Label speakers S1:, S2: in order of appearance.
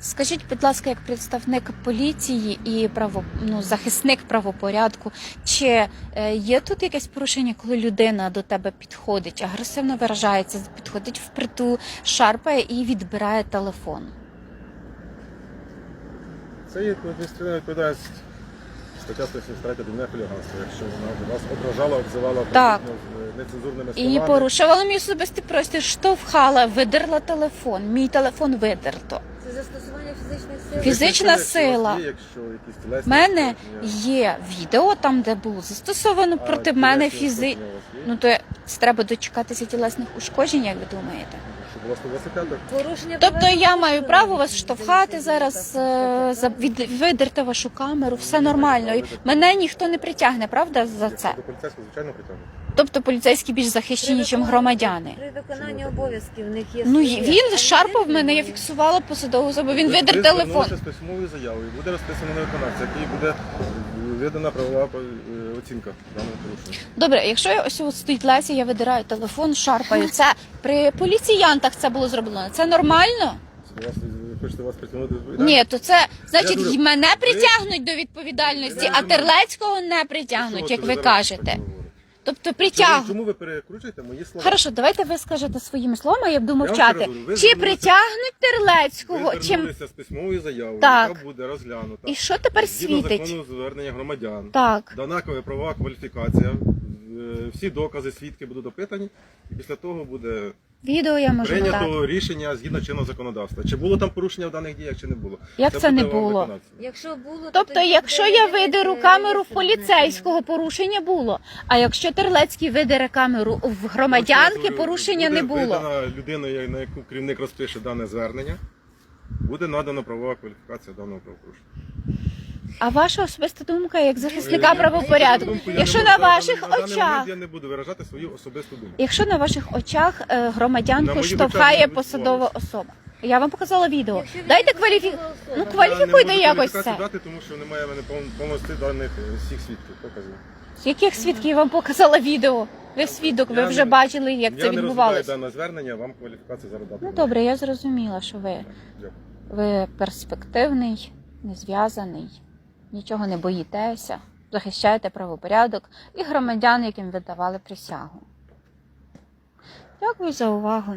S1: Скажіть, будь ласка, як представник поліції і право, ну, захисник правопорядку, чи е, є тут якесь порушення, коли людина до тебе підходить, агресивно виражається, підходить впритул, шарпає і відбирає телефон?
S2: Це є адміністративна відповідальність. Стаття 173 дільне хуліганство. Якщо вона вас ображала, обзивала
S1: Так.
S2: з нецензурними
S1: І порушувала мій особистий простір, штовхала, видерла телефон. Мій телефон видерто.
S3: Застосування фізичних сил.
S1: Фізична сила.
S2: Є, якщо якісь
S1: У мене є відео там, де було застосовано
S2: а
S1: проти мене
S2: тілесні
S1: фізи.
S2: ушкодження у вас є?
S1: Ну то треба дочекатися тілесних ушкоджень, як ви думаєте?
S2: Щоб у вас?
S3: Порушення
S1: Тобто я маю право вас штовхати зараз, е, від видерти вашу камеру, все нормально. Мене ніхто не притягне, правда, за це.
S2: До поліцейського, звичайно, притягнуть.
S1: Тобто поліцейські більш захищені, ніж громадяни.
S3: При виконанні обов'язків в них є
S1: Ну
S3: а
S1: він шарпав мене, я фіксувала посадову особу. Він видер телефон.
S2: з письмовою заявою, буде розписано на виконавця, який буде е, видана правова е, оцінка даного порушення.
S1: Добре, якщо я ось от стоїть Леся, я видираю телефон, шарпаю. Це при поліціянтах це було зроблено. Це нормально?
S2: Це вас, ви хочете вас притягнути до відповідальності?
S1: Ні, то це значить
S2: дуже-
S1: й мене притягнуть до відповідальності, а Терлецького не притягнуть, як ви кажете. Тобто
S2: Чому, чому ви перекручуєте мої слова?
S1: Хорошо, давайте ви скажете своїми словами, я буду мовчати.
S2: ще ви
S1: Чи
S2: звернулися-
S1: притягнуть Терлецького?
S2: Ви
S1: Чим
S2: звернулися з письмовою заявою,
S1: Так.
S2: яка буде розглянута.
S1: і що тепер
S2: Згідно
S1: світить?
S2: закону звернення громадян.
S1: Так,
S2: Донакова правова кваліфікація, е, всі докази, свідки будуть допитані, і після того буде
S1: відео я можу
S2: прийнято
S1: надати.
S2: рішення згідно чинного законодавства. Чи було там порушення в даних діях, чи не було.
S1: Як це не
S2: буде вам
S1: було?
S3: Якщо було, то
S1: Тобто,
S3: тоді
S1: якщо я видеру камеру в поліцейського, порушення було. А якщо Терлецький видере камеру в громадянки, порушення
S2: буде
S1: не було.
S2: видана людиною, на яку керівник розпише дане звернення, буде надана правова кваліфікація даного правопорушення.
S1: А ваша особиста думка як
S2: Е,
S1: захисника правопорядку? Якщо на ваших очах,
S2: Я не буду виражати свою особисту думку.
S1: якщо на ваших очах е,
S2: На
S1: громадянку
S2: моїх
S1: штовхає
S2: не
S1: посадова особа. Я вам показала відео.
S3: Якщо він
S1: Дайте
S3: не
S1: кваліфі...
S3: посадова особа.
S1: Ну, кваліфікуйте якось це.
S2: дати, тому що немає в мене пов- повністю даних е, всіх свідків. Показів.
S1: З яких свідків я вам показала відео? Ви свідок, ви
S2: Я
S1: вже
S2: не-
S1: бачили, як
S2: я
S1: це
S2: не розглядаю
S1: відбувалося.
S2: дане звернення, вам кваліфікацію зараз дати.
S1: Ну
S2: не
S1: добре, я зрозуміла, що ви.
S2: Дякую.
S1: ви перспективний, незв'язаний, нічого не боїтеся, захищаєте правопорядок і громадян, яким ви присягу. Дякую за увагу.